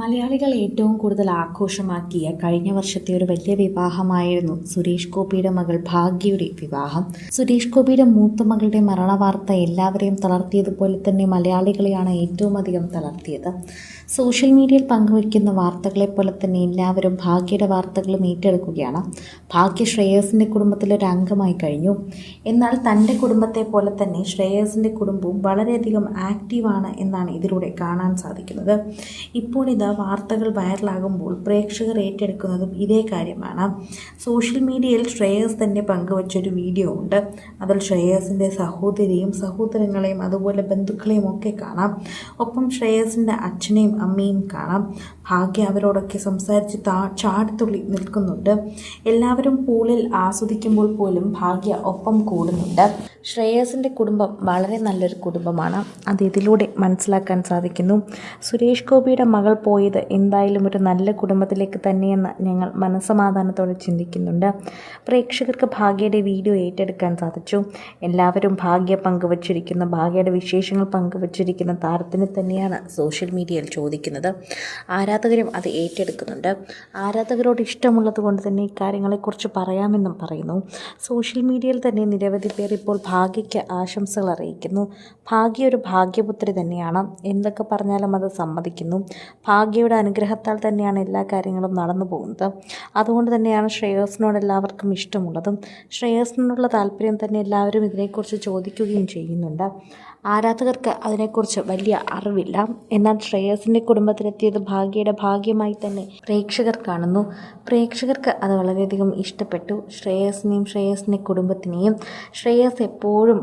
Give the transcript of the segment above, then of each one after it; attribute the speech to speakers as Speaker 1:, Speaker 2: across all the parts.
Speaker 1: മലയാളികൾ ഏറ്റവും കൂടുതൽ ആഘോഷമാക്കിയ കഴിഞ്ഞ വർഷത്തെ ഒരു വലിയ വിവാഹമായിരുന്നു സുരേഷ് ഗോപിയുടെ മകൾ ഭാഗ്യയുടെ വിവാഹം. സുരേഷ് ഗോപിയുടെ മൂത്ത മകളുടെ മരണവാർത്ത എല്ലാവരെയും തളർത്തിയതുപോലെ തന്നെ മലയാളികളെയാണ് ഏറ്റവും അധികം തളർത്തിയത്. സോഷ്യൽ മീഡിയയിൽ പങ്കുവയ്ക്കുന്ന വാർത്തകളെ പോലെ തന്നെ എല്ലാവരും ഭാഗ്യയുടെ വാർത്തകളും ഏറ്റെടുക്കുകയാണ്. ഭാഗ്യ ശ്രേയസിന്റെ കുടുംബത്തിലൊരു അംഗമായി കഴിഞ്ഞു. എന്നാൽ തന്റെ കുടുംബത്തെ പോലെ തന്നെ ശ്രേയസിന്റെ കുടുംബവും വളരെയധികം ആക്റ്റീവാണ് എന്നാണ് ഇതിലൂടെ കാണാൻ സാധിക്കുന്നത്. ഇപ്പോൾ ഇത് വാർത്തകൾ വൈറലാകുമ്പോൾ പ്രേക്ഷകർ ഏറ്റെടുക്കുന്നതും ഇതേ കാര്യമാണ്. സോഷ്യൽ മീഡിയയിൽ ശ്രേയസ് തന്നെ പങ്കുവച്ചൊരു വീഡിയോ ഉണ്ട്. അതിൽ ശ്രേയസിന്റെ സഹോദരിയും സഹോദരങ്ങളെയും അതുപോലെ ബന്ധുക്കളെയും ഒക്കെ കാണാം. ഒപ്പം ശ്രേയസിന്റെ അച്ഛനെയും അമ്മയും കാണാം. ഭാഗ്യ അവരോടൊക്കെ സംസാരിച്ച് താ ചാടിത്തുള്ളി നിൽക്കുന്നുണ്ട്. എല്ലാവരും പൂളിൽ ആസ്വദിക്കുമ്പോൾ പോലും ഭാഗ്യ ഒപ്പം കൂടുന്നുണ്ട്. ശ്രേയസിന്റെ കുടുംബം വളരെ നല്ലൊരു കുടുംബമാണ്. അത് ഇതിലൂടെ മനസ്സിലാക്കാൻ സാധിക്കുന്നു. സുരേഷ് ഗോപിയുടെ മകൾ പോയത് എന്തായാലും ഒരു നല്ല കുടുംബത്തിലേക്ക് തന്നെയെന്ന് ഞങ്ങൾ മനസ്സമാധാനത്തോടെ ചിന്തിക്കുന്നുണ്ട്. പ്രേക്ഷകർക്ക് ഭാഗ്യയുടെ വീഡിയോ ഏറ്റെടുക്കാൻ സാധിച്ചു. എല്ലാവരും ഭാഗ്യ പങ്കുവച്ചിരിക്കുന്ന ഭാഗ്യയുടെ വിശേഷങ്ങൾ പങ്കുവച്ചിരിക്കുന്ന താരത്തിന് തന്നെയാണ് സോഷ്യൽ മീഡിയയിൽ ചോദിക്കുന്നത്. ആരാധകരും അത് ഏറ്റെടുക്കുന്നുണ്ട്. ആരാധകരോട് ഇഷ്ടമുള്ളത് കൊണ്ട് തന്നെ ഇക്കാര്യങ്ങളെക്കുറിച്ച് പറയാമെന്നും പറയുന്നു. സോഷ്യൽ മീഡിയയിൽ തന്നെ നിരവധി പേർ ഇപ്പോൾ ഭാഗ്യയ്ക്ക് ആശംസകൾ അറിയിക്കുന്നു. ഭാഗ്യ ഒരു ഭാഗ്യപുത്രി തന്നെയാണ്. എന്തൊക്കെ പറഞ്ഞാലും അത് സമ്മതിക്കുന്നു. ഭാഗ്യയുടെ അനുഗ്രഹത്താൽ തന്നെയാണ് എല്ലാ കാര്യങ്ങളും നടന്നു പോകുന്നത്. അതുകൊണ്ട് തന്നെയാണ് ശ്രേയസിനോട് എല്ലാവർക്കും ഇഷ്ടമുള്ളതും. ശ്രേയസിനോടുള്ള താല്പര്യം തന്നെ എല്ലാവരും ഇതിനെക്കുറിച്ച് ചോദിക്കുകയും ചെയ്യുന്നുണ്ട്. ആരാധകർക്ക് അതിനെക്കുറിച്ച് വലിയ അറിവില്ല. എന്നാൽ ശ്രേയസിന്റെ കുടുംബത്തിലെത്തിയത് ഭാഗ്യയുടെ ഭാഗ്യമായി തന്നെ പ്രേക്ഷകർ കാണുന്നു. പ്രേക്ഷകർക്ക് അത് വളരെയധികം ഇഷ്ടപ്പെട്ടു. ശ്രേയസിനെയും ശ്രേയസിന്റെ കുടുംബത്തിനെയും ശ്രേയസ് എപ്പോഴും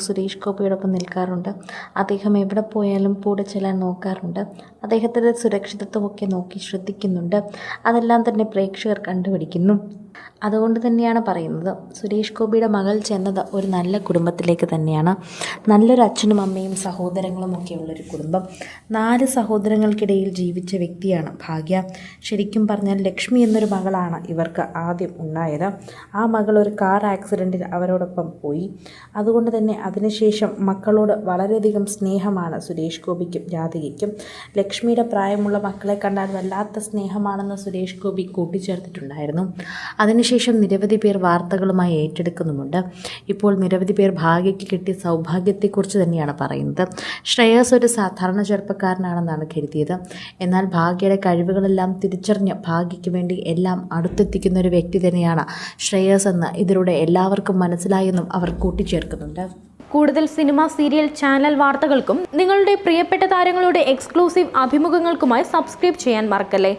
Speaker 1: സുരേഷ് ഗോപിയോടൊപ്പം നിൽക്കാറുണ്ട്. അദ്ദേഹം എവിടെ പോയാലും കൂടെ ചെല്ലാൻ നോക്കാറുണ്ട്. അദ്ദേഹത്തിന്റെ സുരക്ഷിതത്വമൊക്കെ നോക്കി ശ്രദ്ധിക്കുന്നുണ്ട്. അതെല്ലാം തന്നെ പ്രേക്ഷകർ കണ്ടുപിടിക്കുന്നു. അതുകൊണ്ട് തന്നെയാണ് പറയുന്നത്. സുരേഷ് ഗോപിയുടെ മകൾ ചെന്നത് ഒരു നല്ല കുടുംബത്തിലേക്ക് തന്നെയാണ്. നല്ലൊരു അച്ഛനും അമ്മയും സഹോദരങ്ങളും ഒക്കെയുള്ളൊരു കുടുംബം. നാല് സഹോദരങ്ങൾക്കിടയിൽ ജീവിച്ച വ്യക്തിയാണ് ഭാഗ്യ. ശരിക്കും പറഞ്ഞാൽ ലക്ഷ്മി എന്നൊരു മകളാണ് ഇവർക്ക് ആദ്യം ഉണ്ടായത്. ആ മകൾ ഒരു കാർ ആക്സിഡന്റിൽ അവരോടൊപ്പം പോയി. അതുകൊണ്ട് തന്നെ അതിനുശേഷം മക്കളോട് വളരെയധികം സ്നേഹമാണ് സുരേഷ് ഗോപിക്കും ജാതികയ്ക്കും ലക്ഷ്മിയുടെ പ്രായമുള്ള മക്കളെ കണ്ടാൽ വല്ലാത്ത സ്നേഹമാണെന്ന് സുരേഷ് ഗോപി കൂട്ടിച്ചേർത്തിട്ടുണ്ടായിരുന്നു. അതിനുശേഷം നിരവധി പേർ വാർത്തകളുമായി ഏറ്റെടുക്കുന്നുമുണ്ട്. ഇപ്പോൾ നിരവധി പേർ ഭാഗ്യയ്ക്ക് കിട്ടിയ സൗഭാഗ്യത്തെക്കുറിച്ച് തന്നെയാണ് പറയുന്നത്. ശ്രേയസ് ഒരു സാധാരണ ചെറുപ്പക്കാരനാണെന്നാണ് കരുതിയത്. എന്നാൽ ഭാഗ്യയുടെ കഴിവുകളെല്ലാം തിരിച്ചറിഞ്ഞ് ഭാഗ്യയ്ക്ക് വേണ്ടി എല്ലാം അടുത്തെത്തിക്കുന്ന ഒരു വ്യക്തി തന്നെയാണ് ശ്രേയസ് എന്ന് ഇതിലൂടെ എല്ലാവർക്കും മനസ്സിലായെന്നും അവർ കൂട്ടിച്ചേർക്കുന്നുണ്ട്.
Speaker 2: കൂടുതൽ സിനിമ സീരിയൽ ചാനൽ വാർത്തകൾക്കും നിങ്ങളുടെ പ്രിയപ്പെട്ട താരങ്ങളുടെ എക്സ്ക്ലൂസീവ് അഭിമുഖങ്ങൾക്കുമായി സബ്സ്ക്രൈബ് ചെയ്യാൻ മറക്കല്ലേ?